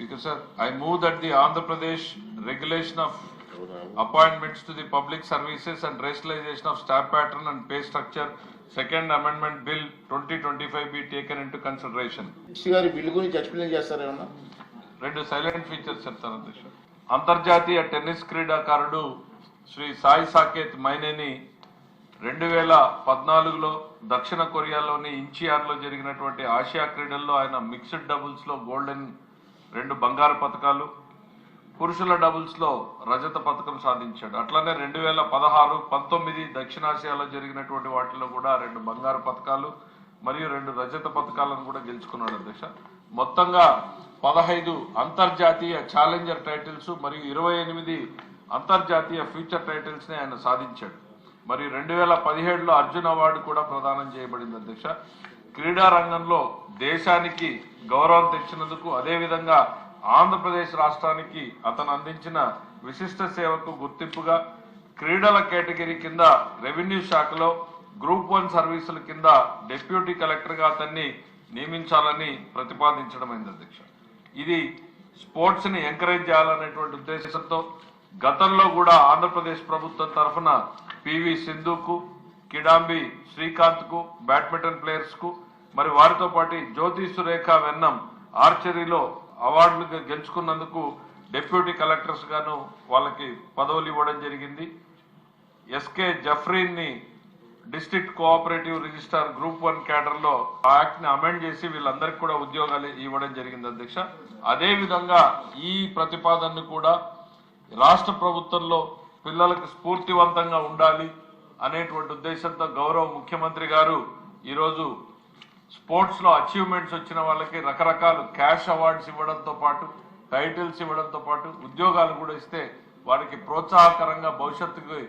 Because sir, I move that the Andhra Pradesh regulation of appointments to the public services and racialization of staff pattern and pay structure, second amendment bill twenty twenty-five be taken into consideration. Minister గారి bill గురించి explain చేస్తారా ఏమన్నా రెండు silent features చెప్తాను అధ్యక్ష అంతర్జాతీయ tennis క్రీడాకారుడు శ్రీ సాయి సాకేత్ మైనేని రెండు వేల పద్నాలుగులో దక్షిణ కొరియాలోని ఇంచియాన్లో జరిగినటువంటి ఆసియా క్రీడల్లో ఆయన మిక్స్డ్ డబుల్స్లో గోల్డెన్ రెండు బంగారు పథకాలు పురుషుల డబుల్స్లో రజత పథకం సాధించాడు. అట్లనే రెండు వేల పదహారు పంతొమ్మిది దక్షిణాసియాలో జరిగినటువంటి వాటిలో కూడా రెండు బంగారు పథకాలు మరియు రెండు రజత పథకాలను కూడా గెలుచుకున్నాడు అధ్యక్ష. మొత్తంగా పదహైదు అంతర్జాతీయ ఛాలెంజర్ టైటిల్స్ మరియు ఇరవై ఎనిమిది అంతర్జాతీయ ఫ్యూచర్ టైటిల్స్ని ఆయన సాధించాడు. మరియు రెండు వేల పదిహేడులో అర్జున్ అవార్డు కూడా ప్రదానం చేయబడింది అధ్యక్ష. క్రీడా రంగంలో దేశానికి గౌరవం తెచ్చినందుకు అదేవిధంగా ఆంధ్రప్రదేశ్ రాష్ట్రానికి అతను అందించిన విశిష్ట సేవకు గుర్తింపుగా క్రీడల కేటగిరీ కింద రెవెన్యూ శాఖలో గ్రూప్ వన్ సర్వీసుల కింద డిప్యూటీ కలెక్టర్గా అతన్ని నియమించాలని ప్రతిపాదించడమైంది అధ్యక్ష. ఇది స్పోర్ట్స్ని ఎంకరేజ్ చేయాలనేటువంటి ఉద్దేశంతో గతంలో కూడా ఆంధ్రప్రదేశ్ ప్రభుత్వం తరఫున పివి సింధుకు కిడాంబి శ్రీకాంత్కు బ్యాడ్మింటన్ ప్లేయర్స్కు మరి వారితో పాటు జ్యోతి సురేఖ వెన్నం ఆర్చరీలో అవార్డులు గెలుచుకున్నందుకు డిప్యూటీ కలెక్టర్స్ గాను వాళ్ళకి పదవులు ఇవ్వడం జరిగింది. SK జఫ్రీన్ని district cooperative registrar group one క్యాడర్లో ఆ యాక్ట్ని అమెండ్ చేసి వీళ్ళందరికీ కూడా ఉద్యోగాలు ఇవ్వడం జరిగింది అధ్యక్ష. అదే విధంగా ఈ ప్రతిపాదనను కూడా రాష్ట్ర ప్రభుత్వంలో పిల్లలకు స్ఫూర్తివంతంగా ఉండాలి. అనేటువంటి ఉద్దేశంతో గౌరవ ముఖ్యమంత్రి గారు ఈరోజు స్పోర్ట్స్లో అచీవ్మెంట్స్ వచ్చిన వాళ్ళకి రకరకాల క్యాష్ అవార్డ్స్ ఇవ్వడంతో పాటు టైటిల్స్ ఇవ్వడంతో పాటు ఉద్యోగాలు కూడా ఇస్తే వారికి ప్రోత్సాహకరంగా భవిష్యత్తుకి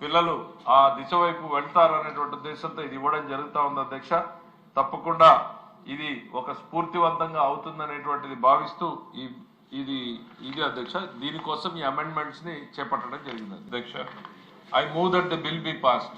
పిల్లలు ఆ దిశ వైపు వెళ్తారు అనేటువంటి ఉద్దేశంతో ఇది ఇవ్వడం జరుగుతూ ఉంది అధ్యక్ష. తప్పకుండా ఇది ఒక స్ఫూర్తివంతంగా అవుతుందనేటువంటిది భావిస్తూ ఈ ఇది ఇది అధ్యక్ష. దీనికోసం ఈ అమెండ్మెంట్స్ని చేపట్టడం జరిగింది అధ్యక్ష. I move that the bill be passed.